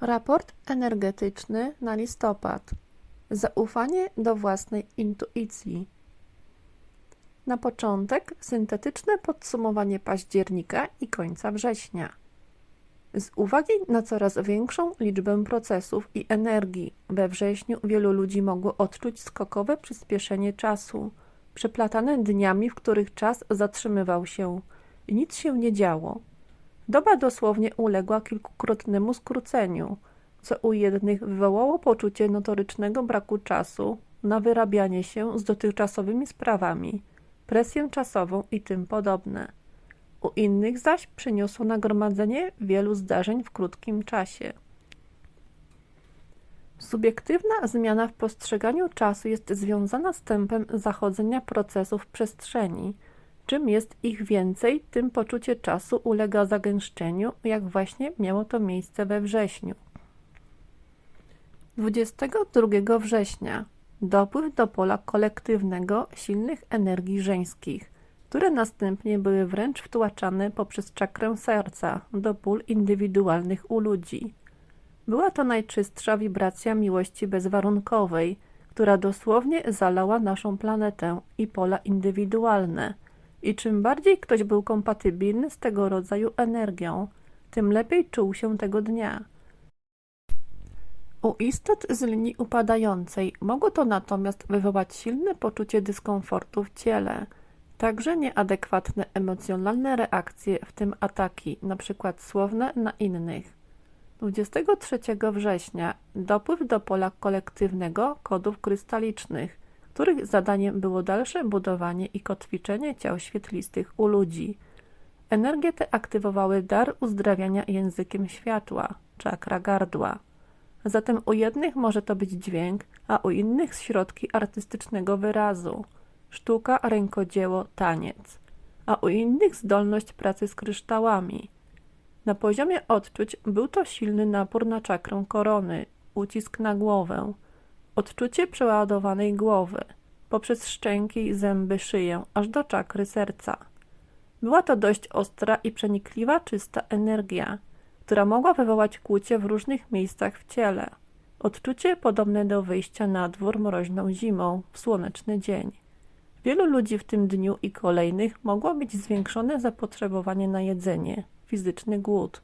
Raport energetyczny na listopad. Zaufanie do własnej intuicji. Na początek syntetyczne podsumowanie października i końca września. Z uwagi na coraz większą liczbę procesów i energii, we wrześniu wielu ludzi mogło odczuć skokowe przyspieszenie czasu, przeplatane dniami, w których czas zatrzymywał się nic się nie działo. Doba dosłownie uległa kilkukrotnemu skróceniu, co u jednych wywołało poczucie notorycznego braku czasu na wyrabianie się z dotychczasowymi sprawami, presję czasową i tym podobne. U innych zaś przyniosło nagromadzenie wielu zdarzeń w krótkim czasie. Subiektywna zmiana w postrzeganiu czasu jest związana z tempem zachodzenia procesów w przestrzeni. Czym jest ich więcej, tym poczucie czasu ulega zagęszczeniu, jak właśnie miało to miejsce we wrześniu. 22 września dopływ do pola kolektywnego silnych energii żeńskich, które następnie były wręcz wtłaczane poprzez czakrę serca do pól indywidualnych u ludzi. Była to najczystsza wibracja miłości bezwarunkowej, która dosłownie zalała naszą planetę i pola indywidualne. I czym bardziej ktoś był kompatybilny z tego rodzaju energią, tym lepiej czuł się tego dnia. U istot z linii upadającej mogło to natomiast wywołać silne poczucie dyskomfortu w ciele, także nieadekwatne emocjonalne reakcje, w tym ataki, np. słowne na innych. 23 września dopływ do pola kolektywnego kodów krystalicznych, których zadaniem było dalsze budowanie i kotwiczenie ciał świetlistych u ludzi. Energie te aktywowały dar uzdrawiania językiem światła, czakra gardła. Zatem u jednych może to być dźwięk, a u innych środki artystycznego wyrazu, sztuka, rękodzieło, taniec, a u innych zdolność pracy z kryształami. Na poziomie odczuć był to silny napór na czakrę korony, ucisk na głowę, odczucie przeładowanej głowy, poprzez szczęki, zęby, szyję, aż do czakry serca. Była to dość ostra i przenikliwa, czysta energia, która mogła wywołać kłucie w różnych miejscach w ciele. Odczucie podobne do wyjścia na dwór mroźną zimą w słoneczny dzień. Wielu ludzi w tym dniu i kolejnych mogło mieć zwiększone zapotrzebowanie na jedzenie, fizyczny głód.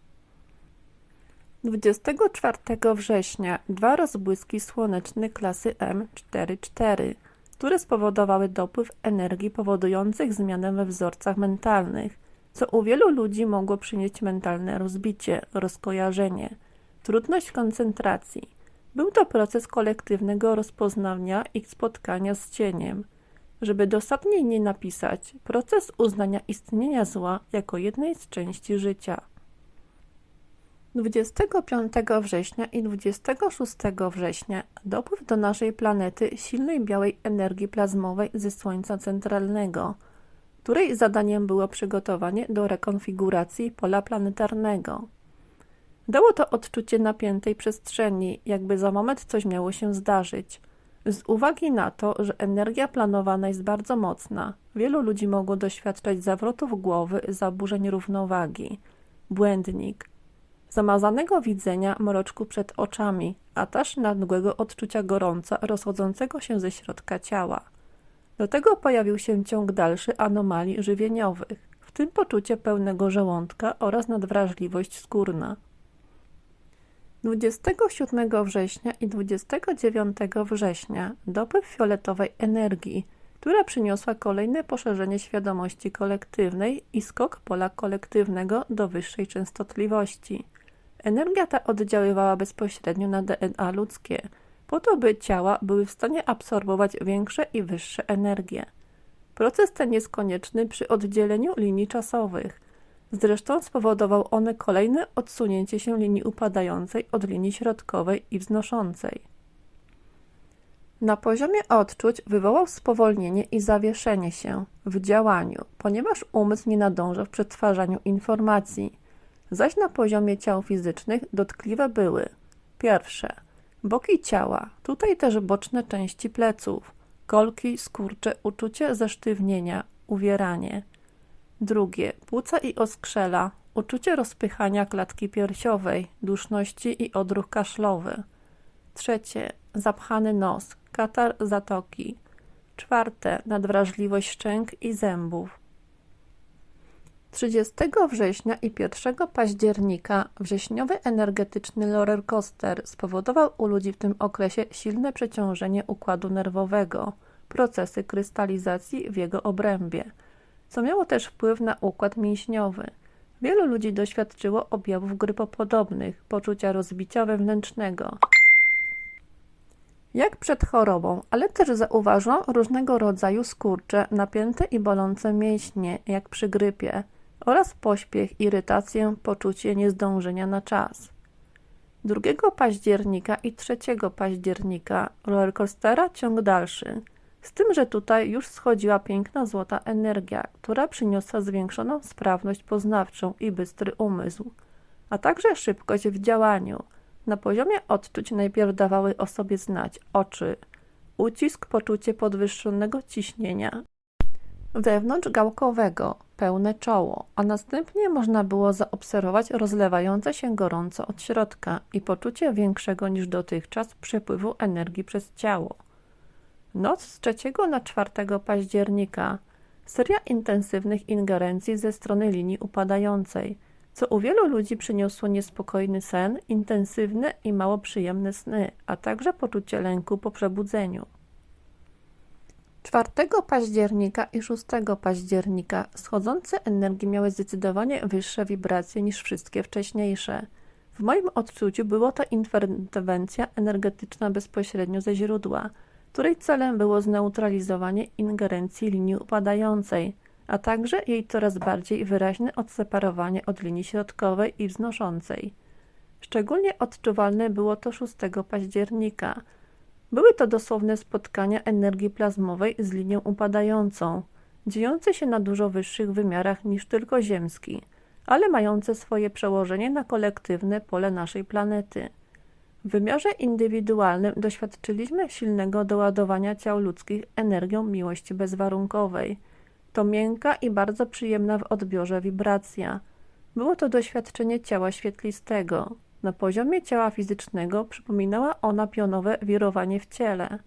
24 września dwa rozbłyski słoneczne klasy M44, które spowodowały dopływ energii powodujących zmianę we wzorcach mentalnych, co u wielu ludzi mogło przynieść mentalne rozbicie, rozkojarzenie, trudność koncentracji. Był to proces kolektywnego rozpoznania ich spotkania z cieniem. Żeby dosadniej nie napisać, proces uznania istnienia zła jako jednej z części życia. 25 września i 26 września dopływ do naszej planety silnej białej energii plazmowej ze Słońca centralnego, której zadaniem było przygotowanie do rekonfiguracji pola planetarnego. Dało to odczucie napiętej przestrzeni, jakby za moment coś miało się zdarzyć. Z uwagi na to, że energia planowana jest bardzo mocna, wielu ludzi mogło doświadczać zawrotów głowy, zaburzeń równowagi, błędnik, zamazanego widzenia, mroczku przed oczami, a też nagłego odczucia gorąca rozchodzącego się ze środka ciała. Do tego pojawił się ciąg dalszy anomalii żywieniowych, w tym poczucie pełnego żołądka oraz nadwrażliwość skórna. 27 września i 29 września dopływ fioletowej energii, która przyniosła kolejne poszerzenie świadomości kolektywnej i skok pola kolektywnego do wyższej częstotliwości. Energia ta oddziaływała bezpośrednio na DNA ludzkie, po to by ciała były w stanie absorbować większe i wyższe energie. Proces ten jest konieczny przy oddzieleniu linii czasowych. Zresztą spowodował one kolejne odsunięcie się linii upadającej od linii środkowej i wznoszącej. Na poziomie odczuć wywołał spowolnienie i zawieszenie się w działaniu, ponieważ umysł nie nadąża w przetwarzaniu informacji. Zaś na poziomie ciał fizycznych dotkliwe były. Pierwsze. Boki ciała, tutaj też boczne części pleców, kolki, skurcze, uczucie zesztywnienia, uwieranie. Drugie. Płuca i oskrzela, uczucie rozpychania klatki piersiowej, duszności i odruch kaszlowy. Trzecie, zapchany nos, katar zatoki. Czwarte, nadwrażliwość szczęk i zębów. 30 września i 1 października wrześniowy energetyczny rollercoaster spowodował u ludzi w tym okresie silne przeciążenie układu nerwowego, procesy krystalizacji w jego obrębie, co miało też wpływ na układ mięśniowy. Wielu ludzi doświadczyło objawów grypopodobnych, poczucia rozbicia wewnętrznego, jak przed chorobą, ale też zauważono różnego rodzaju skurcze, napięte i bolące mięśnie, jak przy grypie, oraz pośpiech, irytację, poczucie niezdążenia na czas. 2 października i 3 października rollercoastera ciąg dalszy, z tym, że tutaj już schodziła piękna złota energia, która przyniosła zwiększoną sprawność poznawczą i bystry umysł, a także szybkość w działaniu – na poziomie odczuć najpierw dawały o sobie znać oczy, ucisk, poczucie podwyższonego ciśnienia wewnątrz gałkowego, pełne czoło, a następnie można było zaobserwować rozlewające się gorąco od środka i poczucie większego niż dotychczas przepływu energii przez ciało. Noc z 3 na 4 października seria intensywnych ingerencji ze strony linii upadającej – co u wielu ludzi przyniosło niespokojny sen, intensywne i mało przyjemne sny, a także poczucie lęku po przebudzeniu. 4 października i 6 października schodzące energii miały zdecydowanie wyższe wibracje niż wszystkie wcześniejsze. W moim odczuciu było to interwencja energetyczna bezpośrednio ze źródła, której celem było zneutralizowanie ingerencji linii upadającej – a także jej coraz bardziej wyraźne odseparowanie od linii środkowej i wznoszącej. Szczególnie odczuwalne było to 6 października. Były to dosłowne spotkania energii plazmowej z linią upadającą, dziejące się na dużo wyższych wymiarach niż tylko ziemski, ale mające swoje przełożenie na kolektywne pole naszej planety. W wymiarze indywidualnym doświadczyliśmy silnego doładowania ciał ludzkich energią miłości bezwarunkowej – to miękka i bardzo przyjemna w odbiorze wibracja. Było to doświadczenie ciała świetlistego. Na poziomie ciała fizycznego przypominała ona pionowe wirowanie w ciele,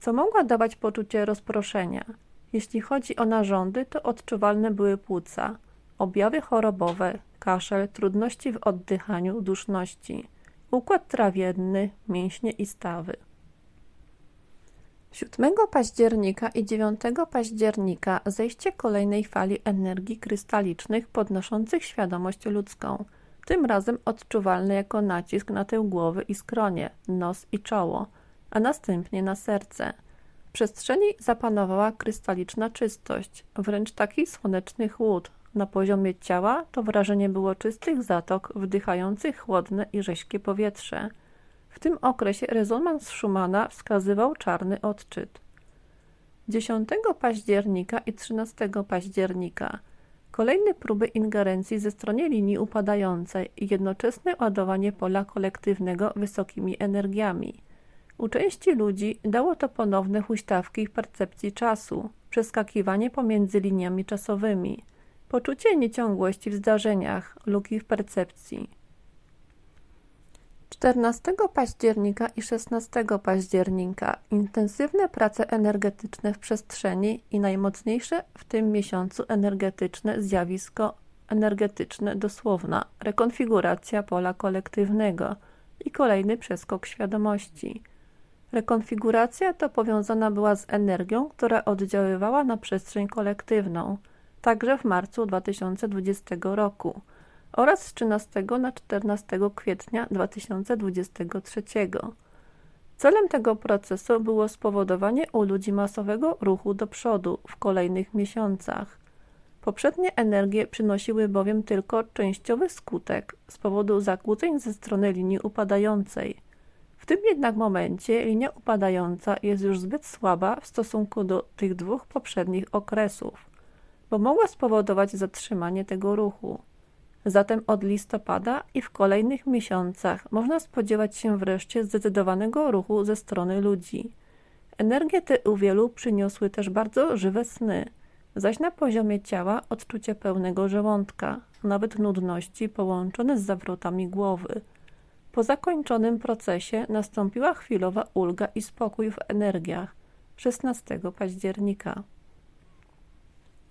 co mogła dawać poczucie rozproszenia. Jeśli chodzi o narządy, to odczuwalne były płuca, objawy chorobowe, kaszel, trudności w oddychaniu, duszności, układ trawienny, mięśnie i stawy. 7 października i 9 października zejście kolejnej fali energii krystalicznych podnoszących świadomość ludzką, tym razem odczuwalny jako nacisk na tył głowy i skronie, nos i czoło, a następnie na serce. W przestrzeni zapanowała krystaliczna czystość, wręcz taki słoneczny chłód. Na poziomie ciała to wrażenie było czystych zatok wdychających chłodne i rześkie powietrze – w tym okresie rezonans Schumana wskazywał czarny odczyt. 10 października i 13 października kolejne próby ingerencji ze strony linii upadającej i jednoczesne ładowanie pola kolektywnego wysokimi energiami. U części ludzi dało to ponowne huśtawki percepcji czasu, przeskakiwanie pomiędzy liniami czasowymi, poczucie nieciągłości w zdarzeniach, luki w percepcji. 14 października i 16 października. Intensywne prace energetyczne w przestrzeni i najmocniejsze w tym miesiącu energetyczne zjawisko energetyczne dosłowna. Rekonfiguracja pola kolektywnego i kolejny przeskok świadomości. Rekonfiguracja to powiązana była z energią, która oddziaływała na przestrzeń kolektywną, także w marcu 2020 roku – oraz z 13 na 14 kwietnia 2023. Celem tego procesu było spowodowanie u ludzi masowego ruchu do przodu w kolejnych miesiącach. Poprzednie energie przynosiły bowiem tylko częściowy skutek z powodu zakłóceń ze strony linii upadającej. W tym jednak momencie linia upadająca jest już zbyt słaba w stosunku do tych dwóch poprzednich okresów, bo mogła spowodować zatrzymanie tego ruchu. Zatem od listopada i w kolejnych miesiącach można spodziewać się wreszcie zdecydowanego ruchu ze strony ludzi. Energie te u wielu przyniosły też bardzo żywe sny. zaś na poziomie ciała odczucie pełnego żołądka, nawet nudności połączone z zawrotami głowy. Po zakończonym procesie nastąpiła chwilowa ulga i spokój w energiach 16 października.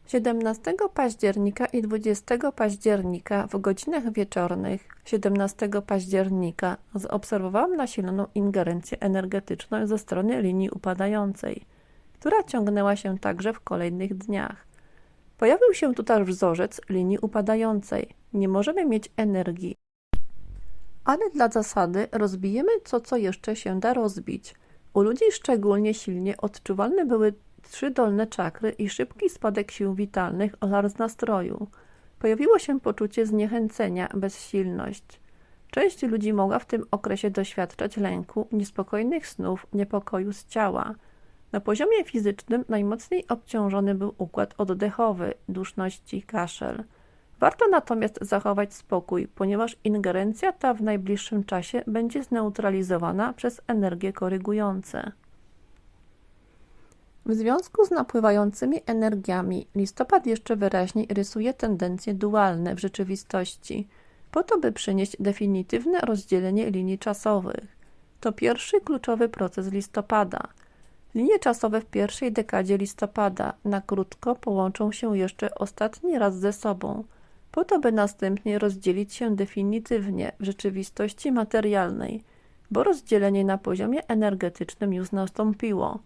17 października i 20 października w godzinach wieczornych 17 października zaobserwowałam nasiloną ingerencję energetyczną ze strony linii upadającej, która ciągnęła się także w kolejnych dniach. Pojawił się tu też wzorzec linii upadającej. Nie możemy mieć energii, ale dla zasady rozbijemy to, co jeszcze się da rozbić. U ludzi szczególnie silnie odczuwalne były trzy dolne czakry i szybki spadek sił witalnych oraz nastroju. Pojawiło się poczucie zniechęcenia, bezsilność. Część ludzi mogła w tym okresie doświadczać lęku, niespokojnych snów, niepokoju z ciała. Na poziomie fizycznym najmocniej obciążony był układ oddechowy, duszności, kaszel. Warto natomiast zachować spokój, ponieważ ingerencja ta w najbliższym czasie będzie zneutralizowana przez energie korygujące. W związku z napływającymi energiami, listopad jeszcze wyraźniej rysuje tendencje dualne w rzeczywistości, po to by przynieść definitywne rozdzielenie linii czasowych. To pierwszy kluczowy proces listopada. Linie czasowe w pierwszej dekadzie listopada na krótko połączą się jeszcze ostatni raz ze sobą, po to by następnie rozdzielić się definitywnie w rzeczywistości materialnej, bo rozdzielenie na poziomie energetycznym już nastąpiło.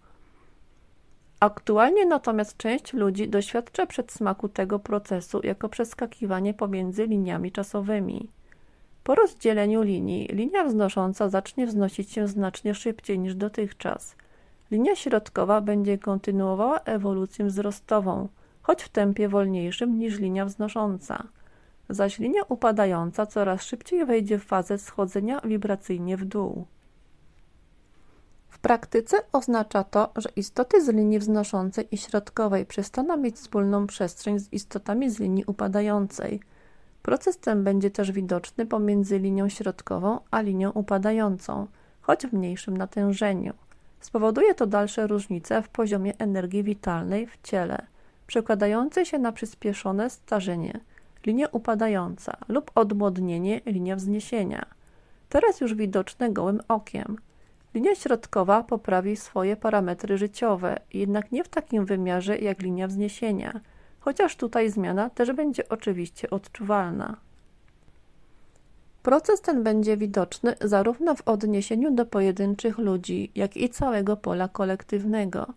Aktualnie natomiast część ludzi doświadcza przedsmaku tego procesu jako przeskakiwanie pomiędzy liniami czasowymi. Po rozdzieleniu linii, linia wznosząca zacznie wznosić się znacznie szybciej niż dotychczas. Linia środkowa będzie kontynuowała ewolucję wzrostową, choć w tempie wolniejszym niż linia wznosząca, zaś linia upadająca coraz szybciej wejdzie w fazę schodzenia wibracyjnie w dół. W praktyce oznacza to, że istoty z linii wznoszącej i środkowej przestaną mieć wspólną przestrzeń z istotami z linii upadającej. Proces ten będzie też widoczny pomiędzy linią środkową a linią upadającą, choć w mniejszym natężeniu. Spowoduje to dalsze różnice w poziomie energii witalnej w ciele, przekładające się na przyspieszone starzenie, linia upadająca lub odmłodnienie, linia wzniesienia. Teraz już widoczne gołym okiem – Linia środkowa poprawi swoje parametry życiowe, jednak nie w takim wymiarze jak linia wzniesienia, chociaż tutaj zmiana też będzie oczywiście odczuwalna. Proces ten będzie widoczny zarówno w odniesieniu do pojedynczych ludzi, jak i całego pola kolektywnego.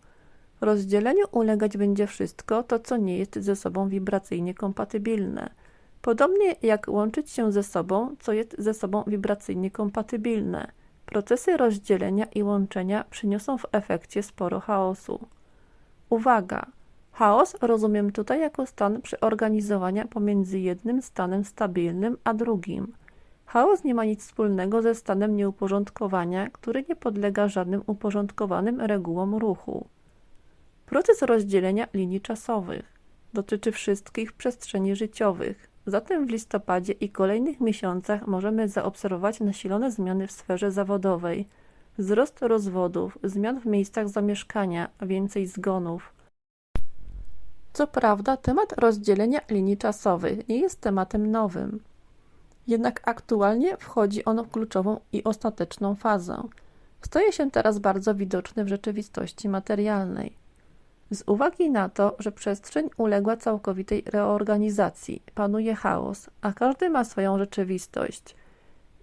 Rozdzieleniu ulegać będzie wszystko to, co nie jest ze sobą wibracyjnie kompatybilne. Podobnie jak łączyć się ze sobą, co jest ze sobą wibracyjnie kompatybilne – Procesy rozdzielenia i łączenia przyniosą w efekcie sporo chaosu. Uwaga! Chaos rozumiem tutaj jako stan przeorganizowania pomiędzy jednym stanem stabilnym a drugim. Chaos nie ma nic wspólnego ze stanem nieuporządkowania, który nie podlega żadnym uporządkowanym regułom ruchu. Proces rozdzielenia linii czasowych dotyczy wszystkich przestrzeni życiowych, Zatem w listopadzie i kolejnych miesiącach możemy zaobserwować nasilone zmiany w sferze zawodowej, wzrost rozwodów, zmian w miejscach zamieszkania, więcej zgonów. Co prawda, temat rozdzielenia linii czasowych nie jest tematem nowym. Jednak aktualnie wchodzi on w kluczową i ostateczną fazę. Staje się teraz bardzo widoczny w rzeczywistości materialnej. Z uwagi na to, że przestrzeń uległa całkowitej reorganizacji, panuje chaos, a każdy ma swoją rzeczywistość.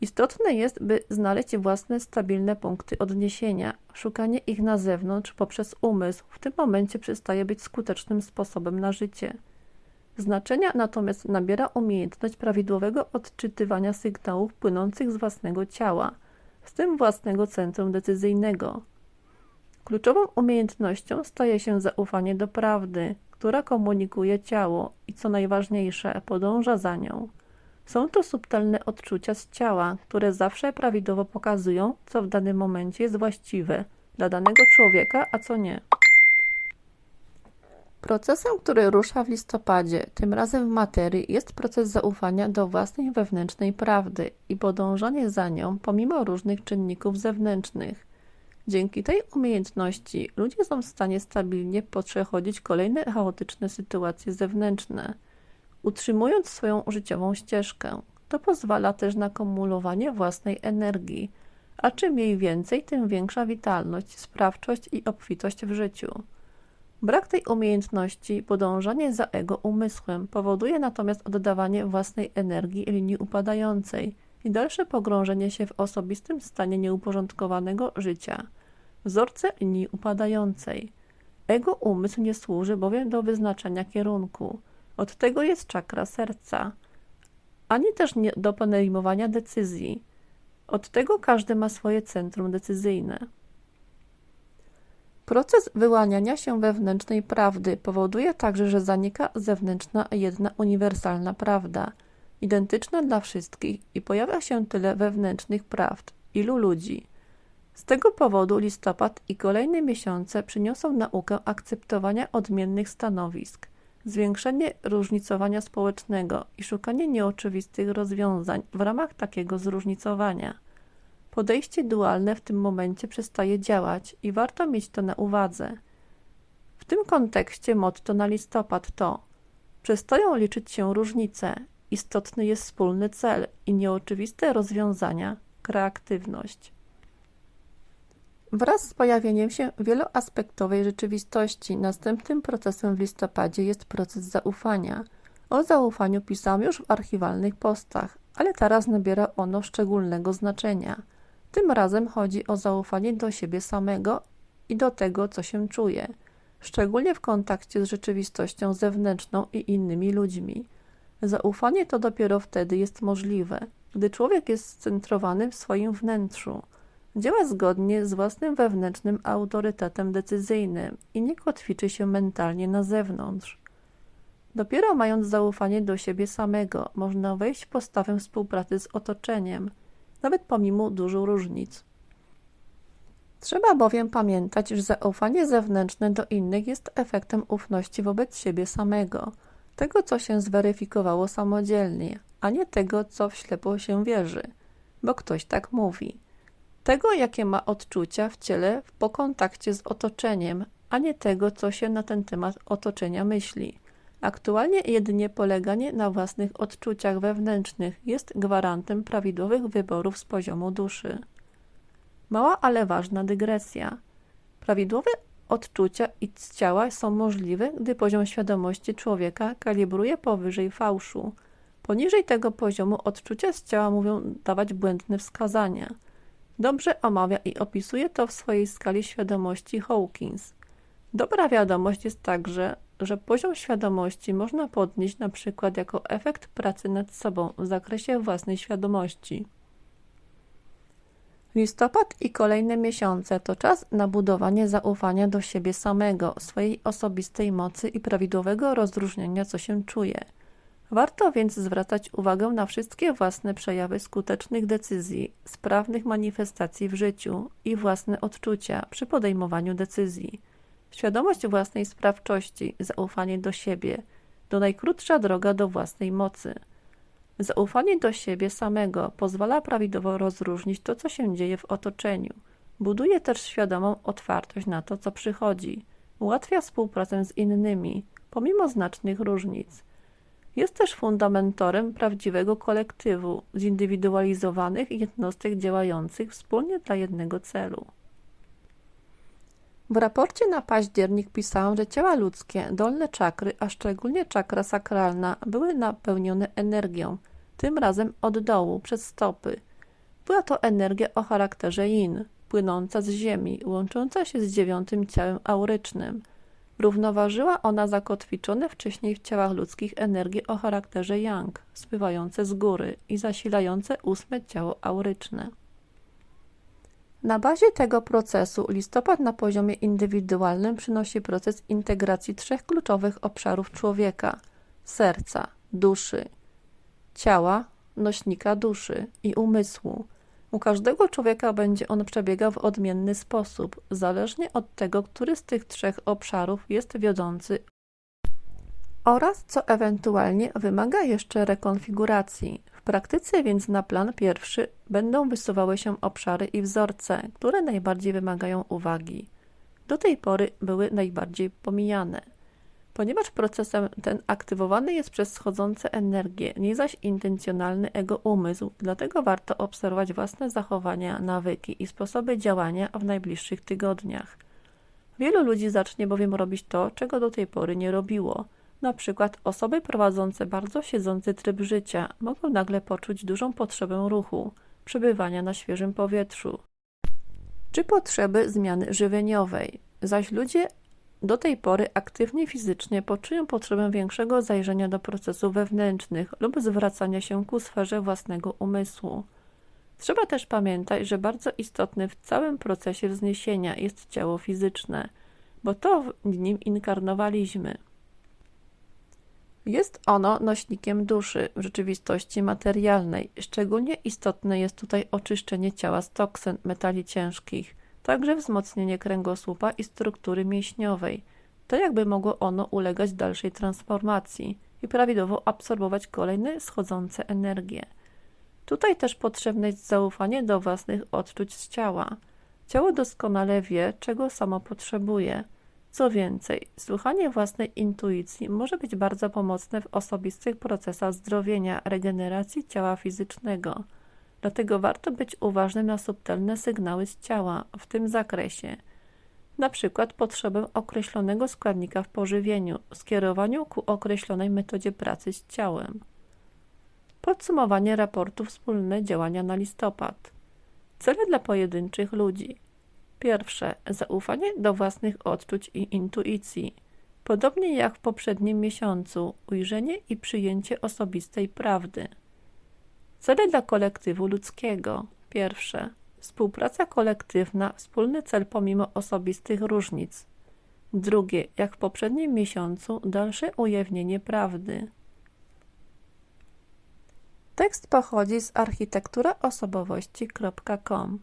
Istotne jest, by znaleźć własne stabilne punkty odniesienia. Szukanie ich na zewnątrz poprzez umysł w tym momencie przestaje być skutecznym sposobem na życie. Znaczenia natomiast nabiera umiejętność prawidłowego odczytywania sygnałów płynących z własnego ciała, z tym własnego centrum decyzyjnego. Kluczową umiejętnością staje się zaufanie do prawdy, która komunikuje ciało i co najważniejsze, podąża za nią. Są to subtelne odczucia z ciała, które zawsze prawidłowo pokazują, co w danym momencie jest właściwe dla danego człowieka, a co nie. Procesem, który rusza w listopadzie, tym razem w materii, jest proces zaufania do własnej wewnętrznej prawdy i podążanie za nią pomimo różnych czynników zewnętrznych. Dzięki tej umiejętności ludzie są w stanie stabilnie przechodzić kolejne chaotyczne sytuacje zewnętrzne, utrzymując swoją życiową ścieżkę. To pozwala też na kumulowanie własnej energii, a czym jej więcej, tym większa witalność, sprawczość i obfitość w życiu. Brak tej umiejętności, podążanie za ego umysłem, powoduje natomiast oddawanie własnej energii linii upadającej i dalsze pogrążenie się w osobistym stanie nieuporządkowanego życia. Wzorce linii upadającej. Ego umysł nie służy bowiem do wyznaczania kierunku. Od tego jest czakra serca, ani też nie do podejmowania decyzji. Od tego każdy ma swoje centrum decyzyjne. Proces wyłaniania się wewnętrznej prawdy powoduje także, że zanika zewnętrzna jedna uniwersalna prawda, identyczna dla wszystkich i pojawia się tyle wewnętrznych prawd, ilu ludzi. Z tego powodu listopad i kolejne miesiące przyniosą naukę akceptowania odmiennych stanowisk, zwiększenie różnicowania społecznego i szukanie nieoczywistych rozwiązań w ramach takiego zróżnicowania. Podejście dualne w tym momencie przestaje działać i warto mieć to na uwadze. W tym kontekście motto na listopad to przestają liczyć się różnice, istotny jest wspólny cel i nieoczywiste rozwiązania, kreatywność. Wraz z pojawieniem się wieloaspektowej rzeczywistości, następnym procesem w listopadzie jest proces zaufania. O zaufaniu pisałam już w archiwalnych postach, ale teraz nabiera ono szczególnego znaczenia. Tym razem chodzi o zaufanie do siebie samego i do tego, co się czuje, szczególnie w kontakcie z rzeczywistością zewnętrzną i innymi ludźmi. Zaufanie to dopiero wtedy jest możliwe, gdy człowiek jest scentrowany w swoim wnętrzu, działa zgodnie z własnym wewnętrznym autorytetem decyzyjnym i nie kotwiczy się mentalnie na zewnątrz. Dopiero mając zaufanie do siebie samego, można wejść w postawę współpracy z otoczeniem – nawet pomimo dużo różnic. Trzeba bowiem pamiętać, że zaufanie zewnętrzne do innych jest efektem ufności wobec siebie samego, tego, co się zweryfikowało samodzielnie, a nie tego, co w ślepo się wierzy, bo ktoś tak mówi. Tego, jakie ma odczucia w ciele po kontakcie z otoczeniem, a nie tego, co się na ten temat otoczenia myśli. Aktualnie jedynie poleganie na własnych odczuciach wewnętrznych jest gwarantem prawidłowych wyborów z poziomu duszy. Mała, ale ważna dygresja. Prawidłowe odczucia i ciała są możliwe, gdy poziom świadomości człowieka kalibruje powyżej fałszu. Poniżej tego poziomu odczucia z ciała mówią dawać błędne wskazania. Dobrze omawia i opisuje to w swojej skali świadomości Hawkins. Dobra wiadomość jest także, że poziom świadomości można podnieść na przykład jako efekt pracy nad sobą w zakresie własnej świadomości. Listopad i kolejne miesiące to czas na budowanie zaufania do siebie samego, swojej osobistej mocy i prawidłowego rozróżnienia, co się czuje. Warto więc zwracać uwagę na wszystkie własne przejawy skutecznych decyzji, sprawnych manifestacji w życiu i własne odczucia przy podejmowaniu decyzji. Świadomość własnej sprawczości, zaufanie do siebie to najkrótsza droga do własnej mocy. Zaufanie do siebie samego pozwala prawidłowo rozróżnić to, co się dzieje w otoczeniu. Buduje też świadomą otwartość na to, co przychodzi. Ułatwia współpracę z innymi, pomimo znacznych różnic. Jest też fundamentorem prawdziwego kolektywu, zindywidualizowanych jednostek działających wspólnie dla jednego celu. W raporcie na październik pisałam, że ciała ludzkie, dolne czakry, a szczególnie czakra sakralna, były napełnione energią, tym razem od dołu, przez stopy. Była to energia o charakterze yin, płynąca z ziemi, łącząca się z dziewiątym ciałem aurycznym. Równoważyła ona zakotwiczone wcześniej w ciałach ludzkich energie o charakterze yang, spływające z góry i zasilające ósme ciało auryczne. Na bazie tego procesu listopad na poziomie indywidualnym przynosi proces integracji trzech kluczowych obszarów człowieka: serca, duszy, ciała, nośnika duszy i umysłu. U każdego człowieka będzie on przebiegał w odmienny sposób, zależnie od tego, który z tych trzech obszarów jest wiodący oraz co ewentualnie wymaga jeszcze rekonfiguracji. W praktyce więc na plan pierwszy będą wysuwały się obszary i wzorce, które najbardziej wymagają uwagi. Do tej pory były najbardziej pomijane. Ponieważ procesem ten aktywowany jest przez schodzące energie, nie zaś intencjonalny ego umysł, dlatego warto obserwować własne zachowania, nawyki i sposoby działania w najbliższych tygodniach. Wielu ludzi zacznie bowiem robić to, czego do tej pory nie robiło. Na przykład osoby prowadzące bardzo siedzący tryb życia mogą nagle poczuć dużą potrzebę ruchu, przebywania na świeżym powietrzu, czy potrzeby zmiany żywieniowej, zaś ludzie do tej pory aktywni fizycznie poczują potrzebę większego zajrzenia do procesów wewnętrznych lub zwracania się ku sferze własnego umysłu. Trzeba też pamiętać, że bardzo istotne w całym procesie wzniesienia jest ciało fizyczne, bo to w nim inkarnowaliśmy. Jest ono nośnikiem duszy w rzeczywistości materialnej. Szczególnie istotne jest tutaj oczyszczenie ciała z toksyn, metali ciężkich, także wzmocnienie kręgosłupa i struktury mięśniowej. To jakby mogło ono ulegać dalszej transformacji i prawidłowo absorbować kolejne schodzące energie. Tutaj też potrzebne jest zaufanie do własnych odczuć z ciała. Ciało doskonale wie, czego samo potrzebuje. Co więcej, słuchanie własnej intuicji może być bardzo pomocne w osobistych procesach zdrowienia, regeneracji ciała fizycznego. Dlatego warto być uważnym na subtelne sygnały z ciała w tym zakresie. Na przykład potrzebę określonego składnika w pożywieniu, skierowaniu ku określonej metodzie pracy z ciałem. Podsumowanie raportu Wspólne działania na listopad. Cele dla pojedynczych ludzi. Pierwsze, zaufanie do własnych odczuć i intuicji. Podobnie jak w poprzednim miesiącu, ujrzenie i przyjęcie osobistej prawdy. Cele dla kolektywu ludzkiego. Pierwsze, współpraca kolektywna, wspólny cel pomimo osobistych różnic. Drugie, jak w poprzednim miesiącu, dalsze ujawnienie prawdy. Tekst pochodzi z architekturaosobowości.com.